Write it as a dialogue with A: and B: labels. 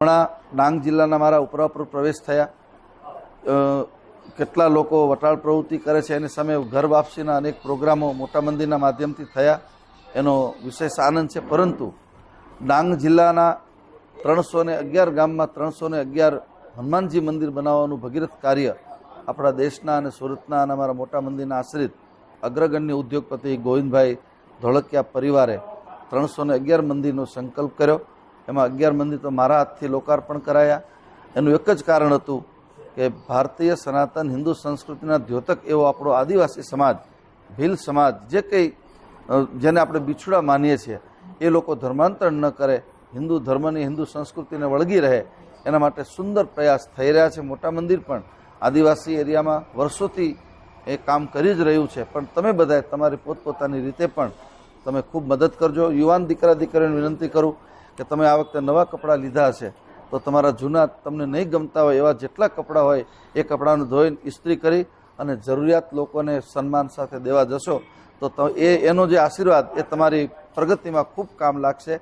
A: હમણાં ડાંગ જિલ્લાના મારા ઉપરાપુર પ્રવેશ થયા. કેટલા લોકો વટાળ પ્રવૃત્તિ કરે છે, એની સામે ઘર વાપસીના અનેક પ્રોગ્રામો મોટા મંદિરના માધ્યમથી થયા. એનો વિશેષ આનંદ છે, પરંતુ ડાંગ જિલ્લાના ત્રણસો ને અગિયાર ગામમાં ત્રણસો ને અગિયાર હનુમાનજી મંદિર બનાવવાનું ભગીરથ કાર્ય આપણા દેશના અને સુરતના અને અમારા મોટા મંદિરના આશ્રિત અગ્રગણ્ય ઉદ્યોગપતિ ગોવિંદભાઈ ધોળકિયા પરિવારે ત્રણસો ને અગિયાર મંદિરનો સંકલ્પ કર્યો. એમાં અગિયાર મંદિર તો મારા હાથથી લોકાર્પણ કરાયા. એનું એક જ કારણ હતું કે ભારતીય સનાતન હિન્દુ સંસ્કૃતિના દ્યોતક એવો આપણો આદિવાસી સમાજ, ભીલ સમાજ, જે કંઈ જેને આપણે બિછડા માનીએ છીએ, એ લોકો ધર્માંતર ન કરે, હિન્દુ ધર્મની, હિન્દુ સંસ્કૃતિને વળગી રહે, એના માટે સુંદર પ્રયાસ થઈ રહ્યા છે મોટા મંદિર પણ. આદિવાસી એરિયામાં વર્ષોથી એ કામ કરી જ રહ્યું છે. પણ તમે બધાએ તમારી પોતપોતાની રીતે પણ તમે ખૂબ મદદ કરજો. યુવાન દીકરા, દીકરીઓને વિનંતી કરું કે તમે આ વખતે નવા કપડાં લીધા હશે, તો તમારા જૂના તમને નહીં ગમતા હોય એવા જેટલા કપડાં હોય, એ કપડાંને ધોઈને ઇસ્ત્રી કરી અને જરૂરિયાત લોકોને સન્માન સાથે દેવા જશો, ત- એ, એનો જે આશીર્વાદ, એ તમારી પ્રગતિમાં ખૂબ કામ લાગશે.